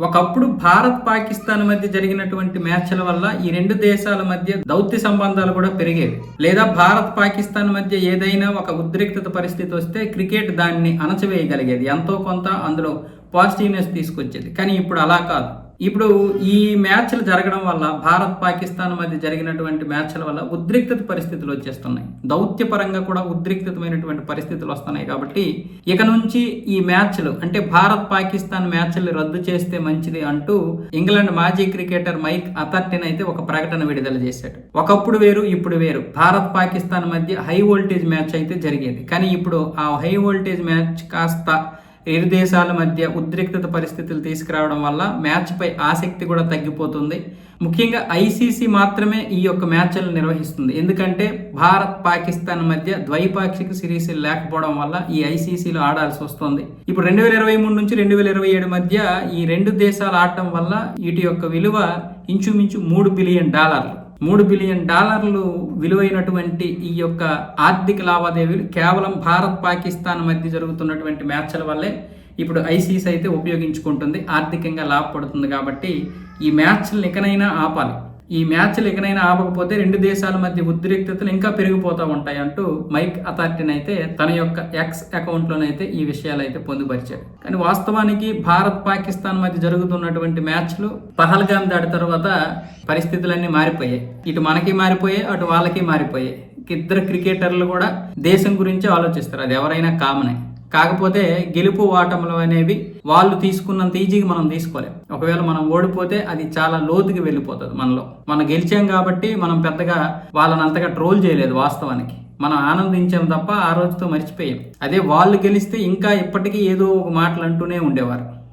ఒకప్పుడు భారత్ పాకిస్తాన్ మధ్య జరిగినటువంటి మ్యాచ్ల వల్ల ఈ రెండు దేశాల మధ్య దౌత్య సంబంధాలు కూడా పెరిగేవి. లేదా భారత్ పాకిస్తాన్ మధ్య ఏదైనా ఒక ఉద్రిక్తత పరిస్థితి వస్తే క్రికెట్ దాన్ని అణచివేయగలిగేది. ఎంతో కొంత అందులో పాజిటివ్నెస్ తీసుకొచ్చేది. కానీ ఇప్పుడు అలా కాదు. ఇప్పుడు ఈ మ్యాచ్లు జరగడం వల్ల భారత్ పాకిస్తాన్ మధ్య జరిగినటువంటి మ్యాచ్ల వల్ల ఉద్రిక్తత పరిస్థితులు వచ్చేస్తున్నాయి. దౌత్యపరంగా కూడా ఉద్రిక్తమైనటువంటి పరిస్థితులు వస్తున్నాయి కాబట్టి ఇక నుంచి ఈ మ్యాచ్లు అంటే భారత్ పాకిస్తాన్ మ్యాచ్లు రద్దు చేస్తే మంచిది అంటూ ఇంగ్లాండ్ మాజీ క్రికెటర్ మైక్ అథర్టిన్ అయితే ఒక ప్రకటన విడుదల చేశాడు. ఒకప్పుడు వేరు ఇప్పుడు వేరు. భారత్ పాకిస్తాన్ మధ్య హై వోల్టేజ్ మ్యాచ్ అయితే జరిగేది. కానీ ఇప్పుడు ఆ హై వోల్టేజ్ మ్యాచ్ కాస్త ఇరు దేశాల మధ్య ఉద్రిక్తత పరిస్థితులు తీసుకురావడం వల్ల మ్యాచ్పై ఆసక్తి కూడా తగ్గిపోతుంది. ముఖ్యంగా ఐసీసీ మాత్రమే ఈ యొక్క మ్యాచ్లను నిర్వహిస్తుంది. ఎందుకంటే భారత్ పాకిస్తాన్ మధ్య ద్వైపాక్షిక సిరీస్ లేకపోవడం వల్ల ఈ ఐసీసీలో ఆడాల్సి వస్తుంది. ఇప్పుడు రెండు వేల ఇరవై మూడు నుంచి రెండు వేల ఇరవై ఏడు మధ్య ఈ రెండు దేశాలు ఆడటం వల్ల వీటి యొక్క విలువ ఇంచుమించు మూడు బిలియన్ డాలర్లు. మూడు బిలియన్ డాలర్లు విలువైనటువంటి ఈ యొక్క ఆర్థిక లావాదేవీలు కేవలం భారత్ పాకిస్తాన్ మధ్య జరుగుతున్నటువంటి మ్యాచ్ల వల్లే ఇప్పుడు ఐసీసీ అయితే ఉపయోగించుకుంటుంది. ఆర్థికంగా లాభపడుతుంది కాబట్టి ఈ మ్యాచ్లు ఇకనైనా ఆపాలి. ఈ మ్యాచ్లు ఇకనైనా ఆపకపోతే రెండు దేశాల మధ్య ఉద్రిక్తతలు ఇంకా పెరిగిపోతూ ఉంటాయి అంటూ మైక్ అథారిటీని అయితే తన యొక్క ఎక్స్ అకౌంట్లోనైతే ఈ విషయాలు అయితే పొందుపరిచాడు కానీ వాస్తవానికి భారత్ పాకిస్తాన్ మధ్య జరుగుతున్నటువంటి మ్యాచ్లు పహల్గామ్ దాడి తర్వాత పరిస్థితులన్నీ మారిపోయాయి. ఇటు మనకి మారిపోయాయి అటు వాళ్ళకి మారిపోయాయి. ఇద్దరు క్రికెటర్లు కూడా దేశం గురించి ఆలోచిస్తారు. అది ఎవరైనా కామనే. కాకపోతే గెలుపు ఓటములు అనేవి వాళ్ళు తీసుకున్నంత ఈజీగా మనం తీసుకోలేం. ఒకవేళ మనం ఓడిపోతే అది చాలా లోతుకి వెళ్ళిపోతుంది మనలో. మనం గెలిచాం కాబట్టి మనం పెద్దగా వాళ్ళని అంతగా ట్రోల్ చేయలేదు వాస్తవానికి. మనం ఆనందించాం తప్ప ఆ రోజుతో మర్చిపోయాం. అదే వాళ్ళు గెలిస్తే ఇంకా ఇప్పటికీ ఏదో ఒక మాటలు అంటూనే ఉండేవారు.